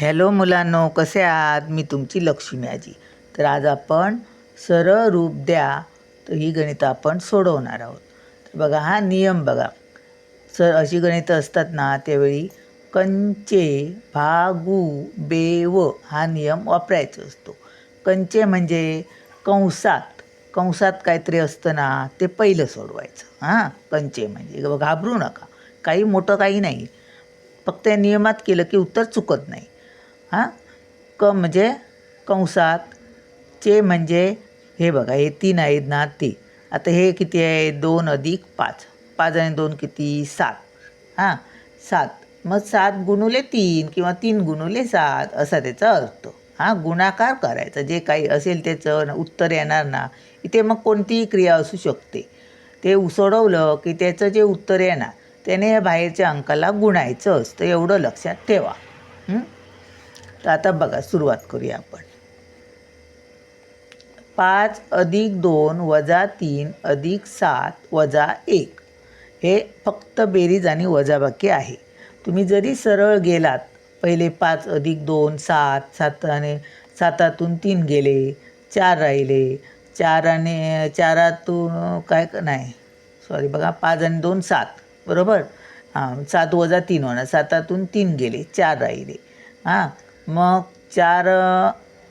Hello मुलांनो कसे आहात? मी तुमची लक्ष्मी आजी. तर आज आपण सरळ रूप द्या तर ही गणितं आपण सोडवणार आहोत. तर बघा हा नियम बघा. सर अशी गणितं असतात ना त्यावेळी कंचे भागू बेव हा नियम वापरायचा असतो. कंचे म्हणजे कंसात. कंसात काहीतरी असतं ना ते पहिलं सोडवायचं. हां कंचे म्हणजे. घाबरू नका. काही मोठं काही नाही. फक्त या नियमात केलं की उत्तर चुकत नाही. हां? क म्हणजे कंसात. चे म्हणजे हे बघा हे तीन आहेत ना ते. आता हे किती आहे? दोन अधिक पाच. पाच आणि दोन किती? सात. हां? सात. मग सात गुणुले तीन किंवा तीन गुणुले सात असा त्याचा अर्थ. हां? गुणाकार करायचा. जे काही असेल त्याचं उत्तर येणार ना इथे मग कोणतीही क्रिया असू शकते. ते सोडवलं की त्याचं जे उत्तर येणार त्याने या बाहेरच्या अंकाला गुणायचं असतं. एवढं लक्षात ठेवा. हं? तर आता बघा सुरुवात करूया आपण. पाच अधिक दोन वजा तीन अधिक सात वजा एक. हे फक्त बेरीज आणि वजाबाकी आहे. तुम्ही जरी सरळ गेलात पहिले पाच अधिक दोन सात साताने सातातून तीन गेले चार राहिले चाराने चारातून काय नाही. सॉरी बघा पाच आणि दोन सात. बरोबर? हां सात वजा तीन होणार. सातातून तीन गेले चार राहिले. हां मग चार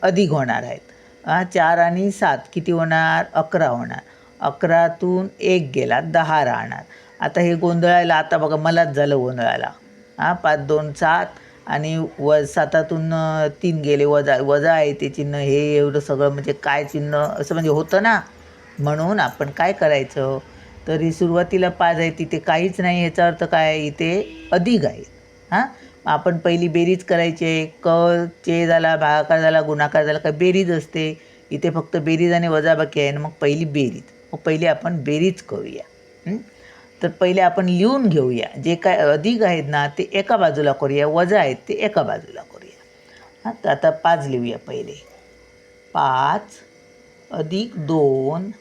अधिक होणार आहेत. हां चार आणि सात किती होणार? अकरा होणार. अकरातून एक गेला दहा राहणार. आता हे गोंधळायला आता बघा मलाच झालं गोंधळायला. हां पाच दोन सात आणि व सातातून तीन गेले. वजा वजा आहे ते चिन्ह. हे एवढं सगळं म्हणजे काय चिन्ह? असं म्हणजे होतं ना? म्हणून आपण काय करायचं? तरी सुरुवातीला पाच आहे तिथे काहीच नाही. याचा अर्थ काय? इथे अधिक आहे. हां? आपण पहिली बेरीज करायची आहे क चे झाला भागाकार झाला गुणाकार झाला का बेरीज असते. इथे फक्त बेरीज आणि वजाबाकी आहे. ना मग पहिली बेरीज. मग पहिली आपण बेरीज करूया. तर पहिले आपण लिहून घेऊया. जे काय अधिक आहेत ना ते एका बाजूला करूया. वजा आहेत ते एका बाजूला करूया. हां? तर आता पाच लिहूया पहिले. पाच अधिक दोन.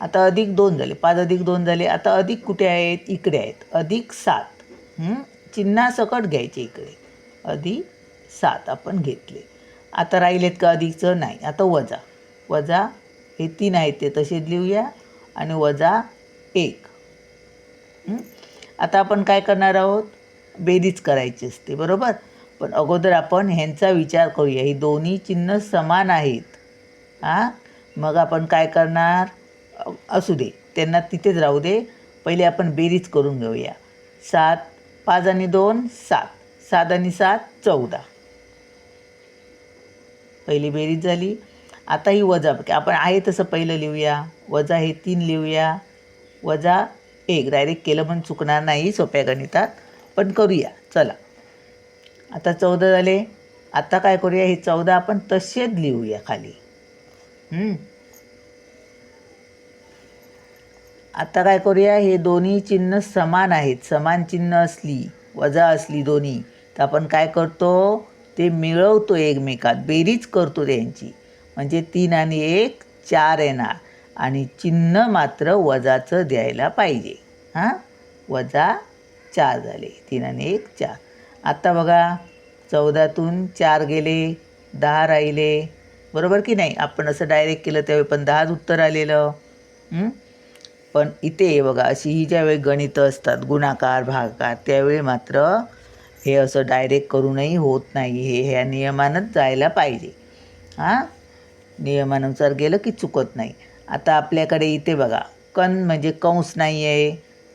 आता अधिक दोन झाले. पाच अधिक दोन झाले. आता अधिक कुठे आहेत? इकडे आहेत. अधिक सात. चिन्हासकट घ्यायचे इकडे. अधिक सात आपण घेतले. आता राहिलेत का अधिकचं नाही. आता वजा. वजा हे तीन आहेत ते तसेच लिहूया. आणि वजा एक. आता आपण काय करणार आहोत? बेरीज करायची असते बरोबर? पण अगोदर आपण ह्यांचा विचार करूया. ही दोन्ही चिन्ह समान आहेत. हां मग आपण काय करणार? असू दे. त्यांना तिथेच राहू दे. पहिले आपण बेरीज करून घेऊया. सात पाच आणि दोन सात. सात आणि सात चौदा. पहिली बेरीज झाली. आता ही वजा आपण आहे तसं पहिलं लिहूया. वजा हे तीन लिहूया. वजा एक. डायरेक्ट केलं पण चुकणार नाही सोप्या गणितात. पण करूया. चला. आता चौदा झाले. आता काय करूया? हे चौदा आपण तसेच लिहूया खाली हं? आता काय करूया हे दोन्ही चिन्ह समान आहेत. समान चिन्ह असली वजा असली दोन्ही तर आपण काय करतो? ते मिळवतो एकमेकात. बेरीज करतो त्यांची. म्हणजे तीन आणि एक चार येणार. आणि चिन्ह मात्र वजाचं द्यायला पाहिजे. हां? वजा चार झाले. तीन आणि एक चार. आत्ता बघा चौदातून चार गेले दहा राहिले. बरोबर की नाही? आपण असं डायरेक्ट केलं त्यावेळी पण दहाच उत्तर आलेलं. पण इथे बघा अशी ही ज्यावेळी गणितं असतात गुणाकार भागाकार त्यावेळी मात्र हे असं डायरेक्ट करूनही होत नाही. हे ह्या नियमानंच जायला पाहिजे. हां? नियमानुसार गेलं की चुकत नाही. आता आपल्याकडे इथे बघा कण म्हणजे कंस नाही आहे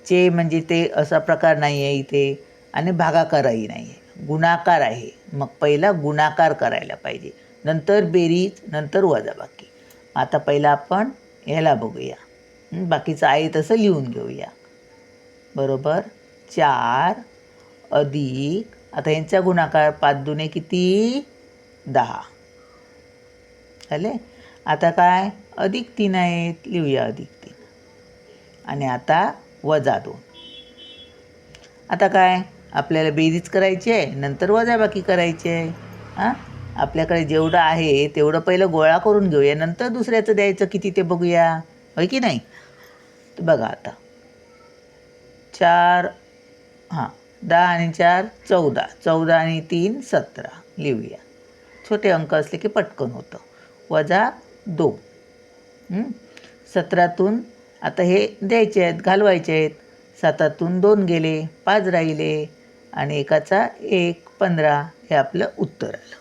चे म्हणजे ते असा प्रकार नाही आहे इथे आणि भागाकारही नाही आहे गुणाकार आहे. मग पहिला गुणाकार करायला पाहिजे. नंतर बेरीज नंतर वजाबाकी. आता पहिला आपण ह्याला बघूया. बाकीचं आहे तसं लिहून घेऊया. बरोबर? चार अधिक आता यांचा गुणाकार पाच दुने किती? दहा. झाले? आता काय? अधिक तीन आहेत लिहूया अधिक तीन. आणि आता वजा दोन. आता काय? आपल्याला बेरीज करायची आहे नंतर वजाबाकी करायची आहे. हां? आपल्याकडे जेवढं आहे तेवढं पहिलं गोळा करून घेऊया नंतर दुसऱ्याचं द्यायचं किती ते बघूया. होय की नाही? बघा आता. चार हां दहा आणि चार चौदा. चौदा आणि तीन सतरा. लिहूया. छोटे अंक असले की पटकन होतं. वजा दोन. सतरातून आता हे द्यायचे आहेत घालवायचे आहेत. सातातून दोन गेले पाच राहिले आणि एकाचा एक पंधरा हे आपलं उत्तर आलं.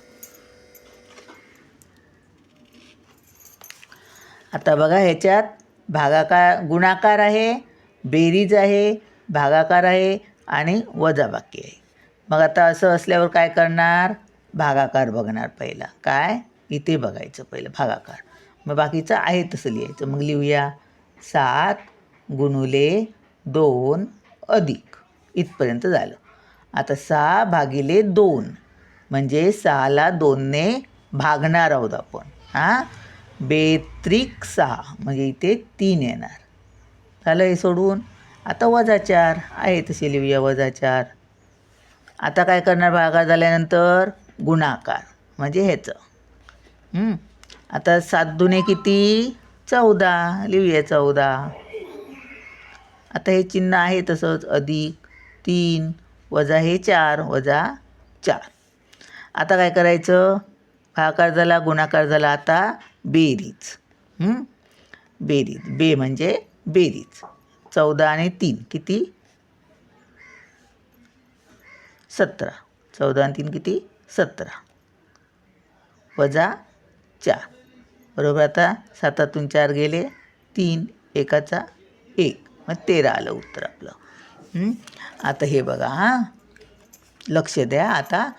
आता बघा ह्याच्यात भागाकार गुणाकार आहे बेरीज आहे भागाकार आहे आणि वजाबाकी आहे. मग आता असं असल्यावर काय करणार? भागाकार बघणार पहिला. काय? इथे बघायचं पहिलं भागाकार. मग बाकीचं आहे तसं लिहायचं. मग लिहूया. सात गुणुले दोन अधिक. इथपर्यंत झालं. आता सहा भागिले दोन. म्हणजे सहाला दोनने भागणार आहोत आपण. हां? बेत्रिक सहा म्हणजे इथे तीन येणार. झालं हे सोडून. आता वजा चार. आहे तसे लिहूया वजा चार. आता काय करणार? भागाकार झाल्यानंतर गुणाकार. म्हणजे ह्याचं. आता सात दुने किती? चौदा. लिहूया चौदा. आता हे चिन्ह आहे तसंच. अधिक तीन वजा हे चार वजा चार. आता काय करायचं? भागाकार झाला गुणाकार झाला. आता बेरीज. बेरीज. बे म्हणजे बेरीज. चौदा आणि तीन किती? सतरा. चौदा आणि तीन किती? सतरा. वजा चार. बरोबर आता सातातून चार गेले. तीन एकाचा एक. मग तेरा आलं उत्तर आपलं. आता हे बघा हां. लक्ष द्या. आता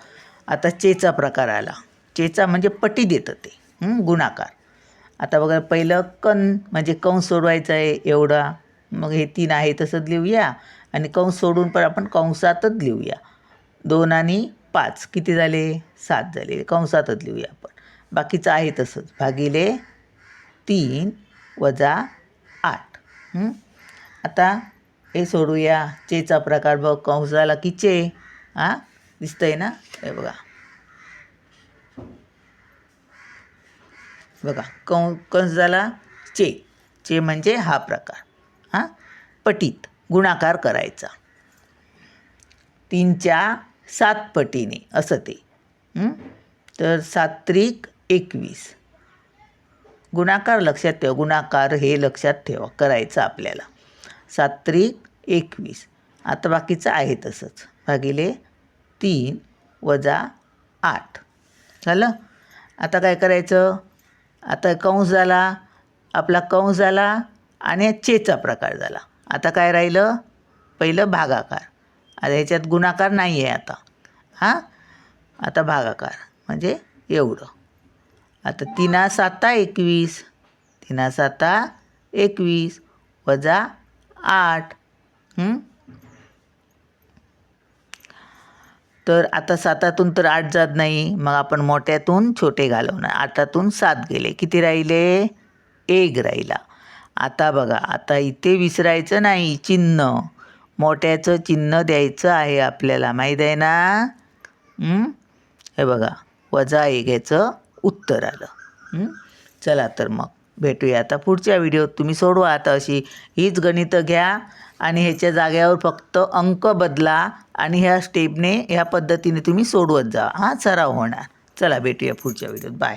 आता चेचा प्रकार आला. चेचा म्हणजे पटी देतं ते. गुणाकार. आता बघा पहिलं कण म्हणजे कंस सोडवायचा आहे एवढा. मग हे तीन आहे तसंच लिहूया. आणि कंस सोडून पण आपण कंसातच लिहूया. दोन आणि पाच. किती झाले? सात झाले. कंसातच लिहूया आपण. बाकीचं आहे तसंच. भागिले तीन वजा आठ. आता हे सोडूया. चेचा प्रकार बघ. कंस झाला की चे? हां दिसतंय ना? हे बघा. बघा कं कंस झाला चे. चे म्हणजे हा प्रकार. हां? पटीत गुणाकार करायचा. तीनच्या सात पटीने असं ते. तर सात्रिक एकवीस. गुणाकार लक्षात ठेवा गुणाकार हे लक्षात ठेवा करायचं आपल्याला. सात्रिक एकवीस. आता बाकीचं आहे तसंच. भागिले तीन वजा आठ. झालं? आता काय करायचं? आता कंस झाला आपला कंस झाला आणि चेचा प्रकार झाला. आता काय राहिलं? पहिलं भागाकार. आता ह्याच्यात गुणाकार नाही आहे आता. हां? आता भागाकार. म्हणजे एवढं. आता तिना साता एकवीस तिना साता एकवीस वजा आठ हं? तर आता सातातून तर आठ जात नाही मग आपण मोठ्यातून छोटे घालवणार. आठातून सात गेले. किती राहिले? एक राहिला. आता बघा आता इथे विसरायचं नाही चिन्ह. मोठ्याचं चिन्ह द्यायचं आहे आपल्याला माहीत आहे ना? हे बघा वजा एक ह्याचं उत्तर आलं. चला तर मग भेटूया. आता पुढच्या व्हिडिओत तुम्ही सोडवा. आता अशी हीच गणितं घ्या. आणि ह्याच्या जाग्यावर फक्त अंक बदला आणि ह्या स्टेपने ह्या पद्धतीने तुम्ही सोडवत जा. हां सराव होणार. चला भेटूया पुढच्या व्हिडिओत बाय